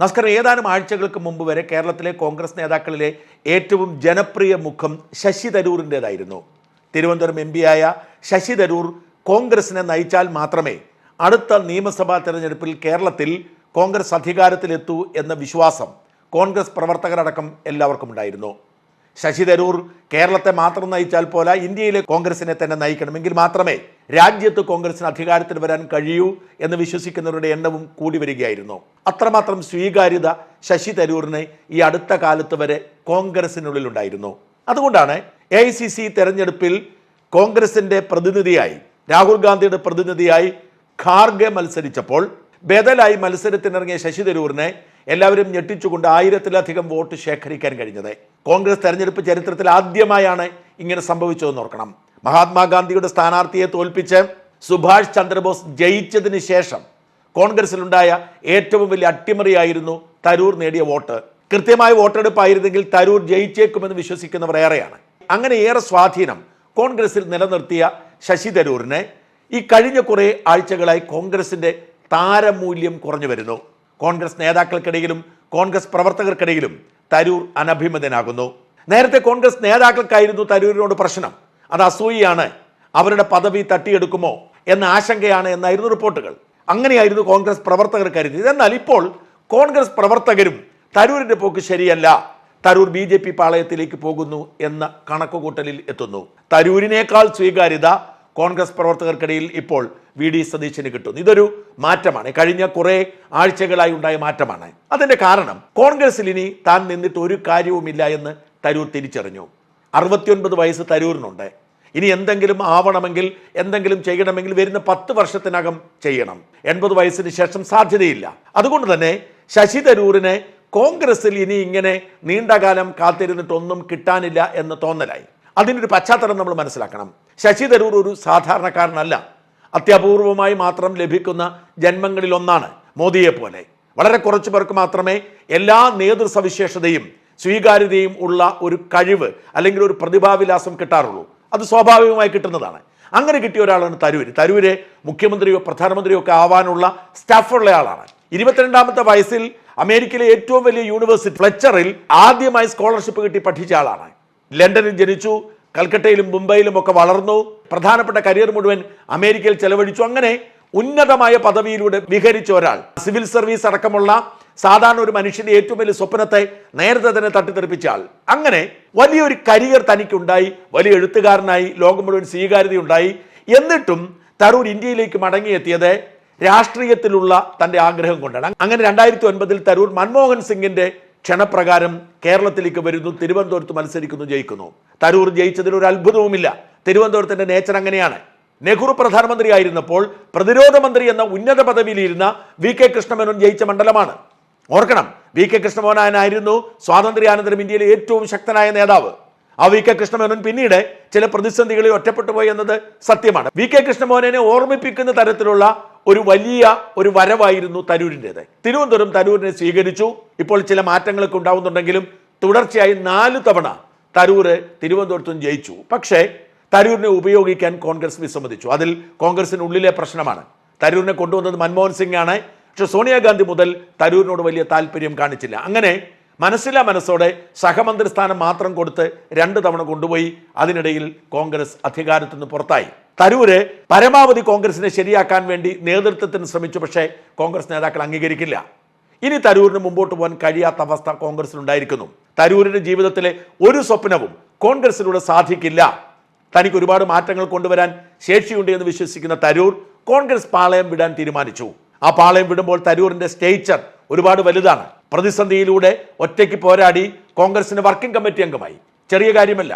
നമസ്കാരം ഏതാനും ആഴ്ചകൾക്ക് മുമ്പ് വരെ കേരളത്തിലെ കോൺഗ്രസ് നേതാക്കളിലെ ഏറ്റവും ജനപ്രിയ മുഖം ശശി തരൂറിന്റെതായിരുന്നു തിരുവനന്തപുരം എം ആയ ശശി തരൂർ കോൺഗ്രസിനെ നയിച്ചാൽ മാത്രമേ അടുത്ത നിയമസഭാ തെരഞ്ഞെടുപ്പിൽ കേരളത്തിൽ കോൺഗ്രസ് അധികാരത്തിലെത്തൂ എന്ന വിശ്വാസം കോൺഗ്രസ് പ്രവർത്തകരടക്കം എല്ലാവർക്കും ഉണ്ടായിരുന്നു. ശശി തരൂർ കേരളത്തെ മാത്രം നയിച്ചാൽ പോല ഇന്ത്യയിലെ കോൺഗ്രസിനെ തന്നെ നയിക്കണമെങ്കിൽ മാത്രമേ രാജ്യത്ത് കോൺഗ്രസിന് അധികാരത്തിൽ വരാൻ കഴിയൂ എന്ന് വിശ്വസിക്കുന്നവരുടെ എണ്ണവും കൂടി വരികയായിരുന്നു. അത്രമാത്രം സ്വീകാര്യത ശശി തരൂരിന് ഈ അടുത്ത കാലത്ത് വരെ കോൺഗ്രസിനുള്ളിലുണ്ടായിരുന്നു. അതുകൊണ്ടാണ് എ ഐ സി സി തെരഞ്ഞെടുപ്പിൽ കോൺഗ്രസിന്റെ പ്രതിനിധിയായി രാഹുൽ ഗാന്ധിയുടെ പ്രതിനിധിയായി ഖാർഗെ മത്സരിച്ചപ്പോൾ ബദലായി മത്സരത്തിനിറങ്ങിയ ശശി തരൂരിനെ എല്ലാവരും ഞെട്ടിച്ചുകൊണ്ട് ആയിരത്തിലധികം വോട്ട് ശേഖരിക്കാൻ കഴിഞ്ഞത്. കോൺഗ്രസ് തെരഞ്ഞെടുപ്പ് ചരിത്രത്തിൽ ആദ്യമായാണ് ഇങ്ങനെ സംഭവിച്ചതെന്ന് ഓർക്കണം. മഹാത്മാഗാന്ധിയുടെ സ്ഥാനാർത്ഥിയെ തോൽപ്പിച്ച് സുഭാഷ് ചന്ദ്രബോസ് ജയിച്ചതിന് ശേഷം കോൺഗ്രസിലുണ്ടായ ഏറ്റവും വലിയ അട്ടിമറിയായിരുന്നു തരൂർ നേടിയ വോട്ട്. കൃത്യമായ വോട്ടെടുപ്പായിരുന്നെങ്കിൽ തരൂർ ജയിച്ചേക്കുമെന്ന് വിശ്വസിക്കുന്നവർ ഏറെയാണ്. അങ്ങനെ ഏറെ സ്വാധീനം കോൺഗ്രസിൽ നിലനിർത്തിയ ശശി തരൂരിനെ ഈ കഴിഞ്ഞ കുറേ ആഴ്ചകളായി കോൺഗ്രസിന്റെ താരമൂല്യം കുറഞ്ഞു വരുന്നു. കോൺഗ്രസ് നേതാക്കൾക്കിടയിലും കോൺഗ്രസ് പ്രവർത്തകർക്കിടയിലും തരൂർ അനഭിമതനാകുന്നു. നേരത്തെ കോൺഗ്രസ് നേതാക്കൾക്കായിരുന്നു തരൂരിനോട് പ്രശ്നം. അത് അസൂയയാണ്. അവരുടെ പദവി തട്ടിയെടുക്കുമോ എന്ന ആശങ്കയാണ് എന്നായിരുന്നു റിപ്പോർട്ടുകൾ. അങ്ങനെയായിരുന്നു കോൺഗ്രസ് പ്രവർത്തകർ കരുതിയത്. എന്നാൽ ഇപ്പോൾ കോൺഗ്രസ് പ്രവർത്തകരും തരൂരിന്റെ പോക്ക് ശരിയല്ല. തരൂർ ബി ജെ പി പാളയത്തിലേക്ക് പോകുന്നു എന്ന കണക്കുകൂട്ടലിൽ എത്തുന്നു. തരൂരിനേക്കാൾ സ്വീകാര്യത കോൺഗ്രസ് പ്രവർത്തകർക്കിടയിൽ ഇപ്പോൾ വി ഡി സതീശന് കിട്ടുന്നു. ഇതൊരു മാറ്റമാണ്. കഴിഞ്ഞ കുറെ ആഴ്ചകളായി ഉണ്ടായ മാറ്റമാണ്. അതിന്റെ കാരണം കോൺഗ്രസിൽ ഇനി താൻ നിന്നിട്ട് ഒരു കാര്യവുമില്ല എന്ന് തരൂർ തിരിച്ചറിഞ്ഞു. അറുപത്തിയൊൻപത് വയസ്സ് തരൂരിനുണ്ട്. ഇനി എന്തെങ്കിലും ആവണമെങ്കിൽ എന്തെങ്കിലും ചെയ്യണമെങ്കിൽ വരുന്ന പത്ത് വർഷത്തിനകം ചെയ്യണം. എൺപത് വയസ്സിന് ശേഷം സാധ്യതയില്ല. അതുകൊണ്ട് തന്നെ ശശി തരൂരിനെ കോൺഗ്രസിൽ ഇനി ഇങ്ങനെ നീണ്ടകാലം കാത്തിരുന്നിട്ടൊന്നും കിട്ടാനില്ല എന്ന് തോന്നലായി. അതിനൊരു പശ്ചാത്തലം നമ്മൾ മനസ്സിലാക്കണം. ശശി തരൂർ ഒരു സാധാരണക്കാരനല്ല. അത്യപൂർവമായി മാത്രം ലഭിക്കുന്ന ജന്മങ്ങളിലൊന്നാണ് മോദിയെ പോലെ വളരെ കുറച്ചു പേർക്ക് മാത്രമേ എല്ലാ നേതൃസവിശേഷതയും സ്വീകാര്യതയും ഉള്ള ഒരു കഴിവ് അല്ലെങ്കിൽ ഒരു പ്രതിഭാവിലാസം കിട്ടാറുള്ളൂ. അത് സ്വാഭാവികമായി കിട്ടുന്നതാണ്. അങ്ങനെ കിട്ടിയ ഒരാളാണ് തരൂര്. തരൂര് മുഖ്യമന്ത്രിയോ പ്രധാനമന്ത്രിയോ ഒക്കെ ആവാനുള്ള സ്റ്റാഫുള്ള ആളാണ്. ഇരുപത്തിരണ്ടാമത്തെ വയസ്സിൽ അമേരിക്കയിലെ ഏറ്റവും വലിയ യൂണിവേഴ്സിറ്റി ഫ്ലെച്ചറിൽ ആദ്യമായി സ്കോളർഷിപ്പ് കിട്ടി പഠിച്ച ആളാണ്. ലണ്ടനിൽ ജനിച്ചു കൽക്കട്ടയിലും മുംബൈയിലും ഒക്കെ വളർന്നു പ്രധാനപ്പെട്ട കരിയർ മുഴുവൻ അമേരിക്കയിൽ ചെലവഴിച്ചു. അങ്ങനെ ഉന്നതമായ പദവിയിലൂടെ വിഹരിച്ച ഒരാൾ. സിവിൽ സർവീസ് അടക്കമുള്ള സാധാരണ ഒരു മനുഷ്യന്റെ ഏറ്റവും വലിയ സ്വപ്നത്തെ നേരത്തെ തന്നെ തട്ടിത്തെറിപ്പിച്ച ആൾ അങ്ങനെ വലിയൊരു കരിയർ തനിക്കുണ്ടായി വലിയ എഴുത്തുകാരനായി ലോകം മുഴുവൻ സ്വീകാര്യതയുണ്ടായി. എന്നിട്ടും തരൂർ ഇന്ത്യയിലേക്ക് മടങ്ങിയെത്തിയത് രാഷ്ട്രീയത്തിലുള്ള തന്റെ ആഗ്രഹം കൊണ്ടാണ്. അങ്ങനെ രണ്ടായിരത്തി ഒൻപതിൽ തരൂർ മൻമോഹൻ സിംഗിന്റെ ക്ഷണപ്രകാരം കേരളത്തിലേക്ക് വരുന്നു തിരുവനന്തപുരത്ത് മത്സരിക്കുന്നു ജയിക്കുന്നു. തരൂർ ജയിച്ചതിൽ ഒരു അത്ഭുതവുമില്ല. തിരുവനന്തപുരത്തിന്റെ നേച്ചർ അങ്ങനെയാണ്. നെഹ്റു പ്രധാനമന്ത്രി ആയിരുന്നപ്പോൾ പ്രതിരോധ മന്ത്രി എന്ന ഉന്നത പദവിയിലിരുന്ന വി കെ കൃഷ്ണമേനോൻ ജയിച്ച മണ്ഡലമാണ്. ഓർക്കണം വി കെ കൃഷ്ണമോഹനായിരുന്നു സ്വാതന്ത്ര്യാനന്തരം ഇന്ത്യയിലെ ഏറ്റവും ശക്തനായ നേതാവ്. ആ വി കെ കൃഷ്ണമേനോൻ പിന്നീട് ചില പ്രതിസന്ധികളിൽ ഒറ്റപ്പെട്ടു പോയി എന്നത് സത്യമാണ്. വി കെ കൃഷ്ണമോഹനെ ഓർമ്മിപ്പിക്കുന്ന തരത്തിലുള്ള ഒരു വലിയ ഒരു വരവായിരുന്നു തരൂരിന്റെത്. തിരുവനന്തപുരം തരൂരിനെ സ്വീകരിച്ചു. ഇപ്പോൾ ചില മാറ്റങ്ങളൊക്കെ ഉണ്ടാവുന്നുണ്ടെങ്കിലും തുടർച്ചയായി നാല് തവണ തരൂര് തിരുവനന്തപുരത്തും ജയിച്ചു. പക്ഷേ തരൂരിനെ ഉപയോഗിക്കാൻ കോൺഗ്രസ് വിസമ്മതിച്ചു. അതിൽ കോൺഗ്രസിനുള്ളിലെ പ്രശ്നമാണ്. തരൂരിനെ കൊണ്ടുവന്നത് മൻമോഹൻ സിംഗ് ആണ് പക്ഷെ സോണിയാഗാന്ധി മുതൽ തരൂരിനോട് വലിയ താല്പര്യം കാണിച്ചില്ല. അങ്ങനെ മനസ്സിലാ മനസ്സോടെ സഹമന്ത്രി സ്ഥാനം മാത്രം കൊടുത്ത് രണ്ട് തവണ കൊണ്ടുപോയി അതിനിടയിൽ കോൺഗ്രസ് അധികാരത്തിൽ നിന്ന് പുറത്തായി. തരൂര് പരമാവധി കോൺഗ്രസിനെ ശരിയാക്കാൻ വേണ്ടി നേതൃത്വത്തിന് ശ്രമിച്ചു പക്ഷേ കോൺഗ്രസ് നേതാക്കൾ അംഗീകരിക്കില്ല. ഇനി തരൂരിന് മുമ്പോട്ട് പോകാൻ കഴിയാത്ത അവസ്ഥ കോൺഗ്രസിനുണ്ടായിരിക്കുന്നു തരൂരിന്റെ ജീവിതത്തിലെ ഒരു സ്വപ്നവും കോൺഗ്രസിലൂടെ സാധിക്കില്ല. തനിക്ക് ഒരുപാട് മാറ്റങ്ങൾ കൊണ്ടുവരാൻ ശേഷിയുണ്ട് എന്ന് വിശ്വസിക്കുന്ന തരൂർ കോൺഗ്രസ് പാളയം വിടാൻ തീരുമാനിച്ചു. ആ പാളയം വിടുമ്പോൾ തരൂരിന്റെ സ്റ്റേച്ചർ ഒരുപാട് വലുതാണ്. പ്രതിസന്ധിയിലൂടെ ഒറ്റയ്ക്ക് പോരാടി കോൺഗ്രസിന് വർക്കിംഗ് കമ്മിറ്റി അംഗമായി. ചെറിയ കാര്യമല്ല.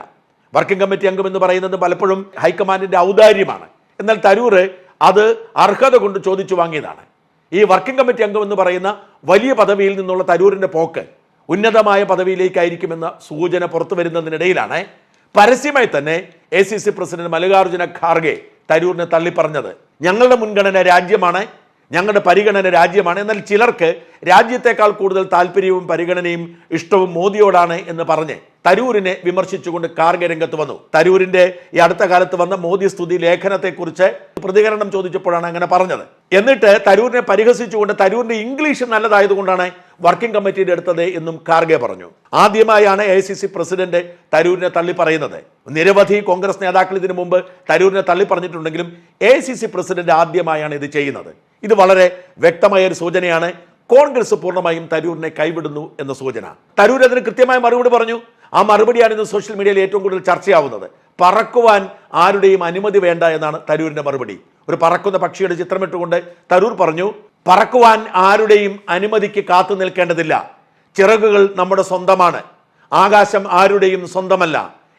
വർക്കിംഗ് കമ്മിറ്റി അംഗം എന്ന് പറയുന്നത് പലപ്പോഴും ഹൈക്കമാൻഡിന്റെ ഔദാര്യമാണ്. എന്നാൽ തരൂർ അത് അർഹത കൊണ്ട് ചോദിച്ചു വാങ്ങിയതാണ്. ഈ വർക്കിംഗ് കമ്മിറ്റി അംഗം എന്ന് പറയുന്ന വലിയ പദവിയിൽ നിന്നുള്ള തരൂരിന്റെ പോക്ക് ഉന്നതമായ പദവിയിലേക്കായിരിക്കുമെന്ന സൂചന പുറത്തു വരുന്നതിനിടയിലാണ് പരസ്യമായി തന്നെ A C C president Mallikarjuna Kharge തരൂരിനെ തള്ളിപ്പറഞ്ഞത്. ഞങ്ങളുടെ മുൻഗണന രാജ്യമാണ്. ഞങ്ങളുടെ പരിഗണന രാജ്യമാണ്. എന്നാൽ ചിലർക്ക് രാജ്യത്തേക്കാൾ കൂടുതൽ താല്പര്യവും പരിഗണനയും ഇഷ്ടവും മോദിയോടാണ് എന്ന് പറഞ്ഞ് തരൂരിനെ വിമർശിച്ചുകൊണ്ട് കാർഗെ രംഗത്ത് വന്നു. തരൂരിന്റെ ഈ അടുത്ത കാലത്ത് വന്ന മോദി സ്തുതി ലേഖനത്തെക്കുറിച്ച് പ്രതികരണം ചോദിച്ചപ്പോഴാണ് അങ്ങനെ പറഞ്ഞത്. എന്നിട്ട് തരൂരിനെ പരിഹസിച്ചുകൊണ്ട് തരൂരിന്റെ ഇംഗ്ലീഷ് നല്ലതായതുകൊണ്ടാണ് വർക്കിംഗ് കമ്മിറ്റിയുടെ എടുത്തത് എന്നും കാർഗെ പറഞ്ഞു. ആദ്യമായാണ് എ സി സി പ്രസിഡന്റ് തരൂരിനെ തള്ളി പറയുന്നത് നിരവധി കോൺഗ്രസ് നേതാക്കൾ ഇതിനു മുമ്പ് തരൂരിനെ തള്ളി പറഞ്ഞിട്ടുണ്ടെങ്കിലും എ സി സി പ്രസിഡന്റ് ആദ്യമായാണ് ഇത് ചെയ്യുന്നത്. ഇത് വളരെ വ്യക്തമായ ഒരു സൂചനയാണ്. കോൺഗ്രസ് പൂർണമായും തരൂരിനെ കൈവിടുന്നു എന്ന സൂചന. തരൂർ അതിന് കൃത്യമായ മറുപടി പറഞ്ഞു. ആ മറുപടിയാണ് ഇന്ന് സോഷ്യൽ മീഡിയയിൽ ഏറ്റവും കൂടുതൽ ചർച്ചയാവുന്നത്. പറക്കുവാൻ ആരുടെയും അനുമതി വേണ്ട എന്നാണ് തരൂരിന്റെ മറുപടി. ഒരു പറക്കുന്ന പക്ഷിയുടെ ചിത്രമിട്ടുകൊണ്ട് തരൂർ പറഞ്ഞു പറക്കുവാൻ ആരുടെയും അനുമതിക്ക് കാത്തു നിൽക്കേണ്ടതില്ല. ചിറകുകൾ നമ്മുടെ സ്വന്തമാണ്. ആകാശം ആരുടെയും സ്വന്തമല്ല.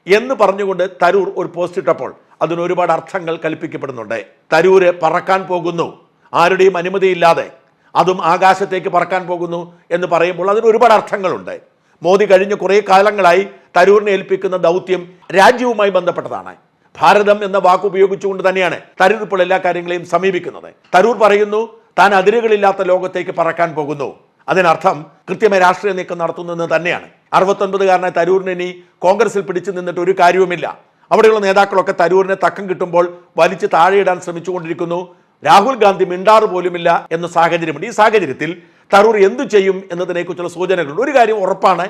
എന്ന് പറഞ്ഞുകൊണ്ട് തരൂർ ഒരു പോസ്റ്റ് ഇട്ടപ്പോൾ അതിന് ഒരുപാട് അർത്ഥങ്ങൾ കൽപ്പിക്കപ്പെടുന്നുണ്ട്. തരൂര് പറക്കാൻ പോകുന്നു. ആരുടെയും അനുമതിയില്ലാതെ. അതും ആകാശത്തേക്ക് പറക്കാൻ പോകുന്നു എന്ന് പറയുമ്പോൾ അതിന് ഒരുപാട് അർത്ഥങ്ങളുണ്ട്. മോദി കഴിഞ്ഞ കുറേ കാലങ്ങളായി തരൂരിനെ ഏൽപ്പിക്കുന്ന ദൗത്യം രാജ്യവുമായി ബന്ധപ്പെട്ടതാണ്. ഭാരതം എന്ന വാക്ക് ഉപയോഗിച്ചുകൊണ്ട് തന്നെയാണ് തരൂർ ഇപ്പോൾ എല്ലാ കാര്യങ്ങളെയും സമീപിക്കുന്നത്. തരൂർ പറയുന്നു താൻ അതിരുകളില്ലാത്ത ലോകത്തേക്ക് പറക്കാൻ പോകുന്നു. അതിനർത്ഥം കൃത്യമായ രാഷ്ട്രീയ നീക്കം നടത്തുന്നതെന്ന് തന്നെയാണ്. അറുപത്തൊൻപതുകാരനായ തരൂരിന് ഇനി കോൺഗ്രസിൽ പിടിച്ചു നിന്നിട്ട് ഒരു കാര്യവുമില്ല. അവിടെയുള്ള നേതാക്കളൊക്കെ തരൂരിനെ തക്കം കിട്ടുമ്പോൾ വലിച്ചു താഴെയിടാൻ ശ്രമിച്ചുകൊണ്ടിരിക്കുന്നു. രാഹുൽ ഗാന്ധി മിണ്ടാറ് പോലുമില്ല എന്ന സാഹചര്യമുണ്ട്. ഈ സാഹചര്യത്തിൽ തരൂർ എന്തു ചെയ്യും എന്നതിനെക്കുറിച്ചുള്ള സൂചനകളുണ്ട്. ഒരു കാര്യം ഉറപ്പാണ്.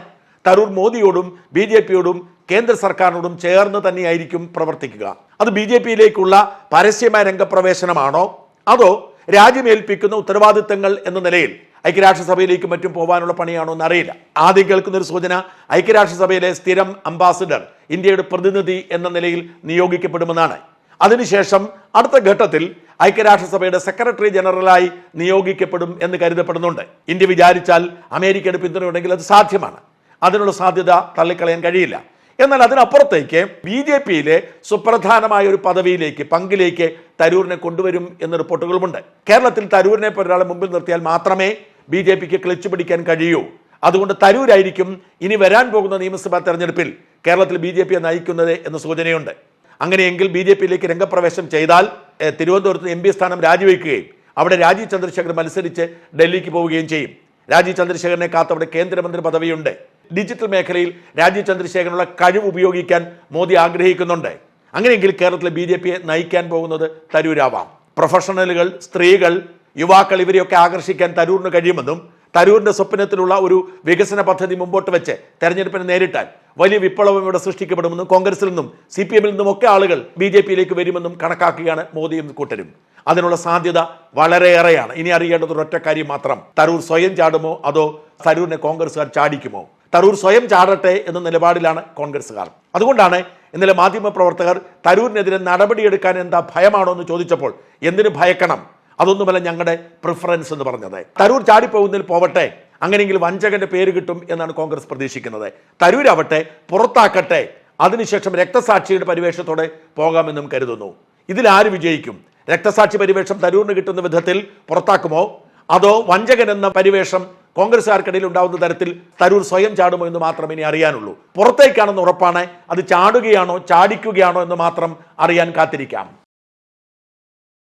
തരൂർ മോദിയോടും ബി ജെ പിയോടും കേന്ദ്ര സർക്കാരിനോടും ചേർന്ന് തന്നെയായിരിക്കും പ്രവർത്തിക്കുക. അത് ബി ജെ പിയിലേക്കുള്ള പരസ്യമായ രംഗപ്രവേശനമാണോ? അതോ രാജ്യമേൽപ്പിക്കുന്ന ഉത്തരവാദിത്തങ്ങൾ എന്ന നിലയിൽ ഐക്യരാഷ്ട്രസഭയിലേക്കും മറ്റും പോകാനുള്ള പണിയാണോ എന്നറിയില്ല. ആദ്യം കേൾക്കുന്ന ഒരു സൂചന ഐക്യരാഷ്ട്രസഭയിലെ സ്ഥിരം അംബാസിഡർ ഇന്ത്യയുടെ പ്രതിനിധി എന്ന നിലയിൽ നിയോഗിക്കപ്പെടുമെന്നാണ്. അതിനുശേഷം അടുത്ത ഘട്ടത്തിൽ ഐക്യരാഷ്ട്രസഭയുടെ സെക്രട്ടറി ജനറലായി നിയോഗിക്കപ്പെടും എന്ന് കരുതപ്പെടുന്നുണ്ട്. ഇന്ത്യ വിചാരിച്ചാൽ അമേരിക്കയുടെ പിന്തുണയുണ്ടെങ്കിൽ അത് സാധ്യമാണ്. അതിനുള്ള സാധ്യത തള്ളിക്കളയാൻ കഴിയില്ല. എന്നാൽ അതിനപ്പുറത്തേക്ക് ബി ജെ പിയിലെ സുപ്രധാനമായ ഒരു പദവിയിലേക്ക് പങ്കിലേക്ക് തരൂരിനെ കൊണ്ടുവരും എന്ന റിപ്പോർട്ടുകളുമുണ്ട്. കേരളത്തിൽ തരൂരിനെ ഒരാളെ മുമ്പിൽ നിർത്തിയാൽ മാത്രമേ ബി ജെ പിക്ക് ക്ലച്ച് പിടിക്കാൻ കഴിയൂ. അതുകൊണ്ട് തരൂരായിരിക്കും ഇനി വരാൻ പോകുന്ന നിയമസഭാ തെരഞ്ഞെടുപ്പിൽ കേരളത്തിൽ ബി ജെ പിയെ നയിക്കുന്നത് എന്ന സൂചനയുണ്ട്. അങ്ങനെയെങ്കിൽ ബി ജെ പിയിലേക്ക് രംഗപ്രവേശം ചെയ്താൽ തിരുവനന്തപുരത്ത് എം പി സ്ഥാനം രാജിവെക്കുകയും അവിടെ രാജീവ് ചന്ദ്രശേഖർ മത്സരിച്ച് ഡൽഹിക്ക് പോവുകയും ചെയ്യും. രാജീവ് ചന്ദ്രശേഖരനെ കാത്തവിടെ കേന്ദ്രമന്ത്രി പദവിയുണ്ട്. ഡിജിറ്റൽ മേഖലയിൽ രാജീവ് ചന്ദ്രശേഖരനുള്ള കഴിവ് ഉപയോഗിക്കാൻ മോദി ആഗ്രഹിക്കുന്നുണ്ട്. അങ്ങനെയെങ്കിൽ കേരളത്തിലെ ബി ജെ പിയെ നയിക്കാൻ പോകുന്നത് തരൂരാവാം. പ്രൊഫഷണലുകൾ സ്ത്രീകൾ യുവാക്കൾ ഇവരെയൊക്കെ ആകർഷിക്കാൻ തരൂരിന് കഴിയുമെന്നും തരൂരിന്റെ സ്വപ്നത്തിലുള്ള ഒരു വികസന പദ്ധതി മുമ്പോട്ട് വെച്ച് തെരഞ്ഞെടുപ്പിനെ നേരിട്ടാൽ വലിയ വിപ്ലവം ഇവിടെ സൃഷ്ടിക്കപ്പെടുമെന്നും കോൺഗ്രസിൽ നിന്നും സി പി എമ്മിൽ നിന്നും ഒക്കെ ആളുകൾ ബി ജെ പിയിലേക്ക് വരുമെന്നും കണക്കാക്കുകയാണ് മോദിയും കൂട്ടരും. അതിനുള്ള സാധ്യത വളരെയേറെയാണ്. ഇനി അറിയേണ്ടത് ഒരൊറ്റ കാര്യം മാത്രം. തരൂർ സ്വയം ചാടുമോ? അതോ തരൂരിനെ കോൺഗ്രസ്സുകാർ ചാടിക്കുമോ? തരൂർ സ്വയം ചാടട്ടെ എന്ന നിലപാടിലാണ് കോൺഗ്രസ്സുകാർ. അതുകൊണ്ടാണ് ഇന്നലെ മാധ്യമപ്രവർത്തകർ തരൂരിനെതിരെ നടപടിയെടുക്കാൻ എന്താ ഭയമാണോ എന്ന് ചോദിച്ചപ്പോൾ എന്തിനു ഭയക്കണം? അതൊന്നുമല്ല ഞങ്ങളുടെ പ്രിഫറൻസ് എന്ന് പറഞ്ഞത്. തരൂർ ചാടിപ്പോകുന്നതിൽ പോവട്ടെ. അങ്ങനെയെങ്കിൽ വഞ്ചകന്റെ പേര് കിട്ടും എന്നാണ് കോൺഗ്രസ് പ്രതീക്ഷിക്കുന്നത്. തരൂരാവട്ടെ പുറത്താക്കട്ടെ അതിനുശേഷം രക്തസാക്ഷിയുടെ പരിവേഷത്തോടെ പോകാമെന്നും കരുതുന്നു. ഇതിൽ ആര് വിജയിക്കും? രക്തസാക്ഷി പരിവേഷം തരൂരിന് കിട്ടുന്ന വിധത്തിൽ പുറത്താക്കുമോ? അതോ വഞ്ചകൻ എന്ന പരിവേഷം കോൺഗ്രസ്സുകാർക്കിടയിൽ ഉണ്ടാവുന്ന തരത്തിൽ തരൂർ സ്വയം ചാടുമോ എന്ന് മാത്രം ഇനി അറിയാനുള്ളൂ. പുറത്തേക്കാണെന്ന് ഉറപ്പാണ് അത് ചാടുകയാണോ ചാടിക്കുകയാണോ എന്ന് മാത്രം അറിയാൻ കാത്തിരിക്കാം.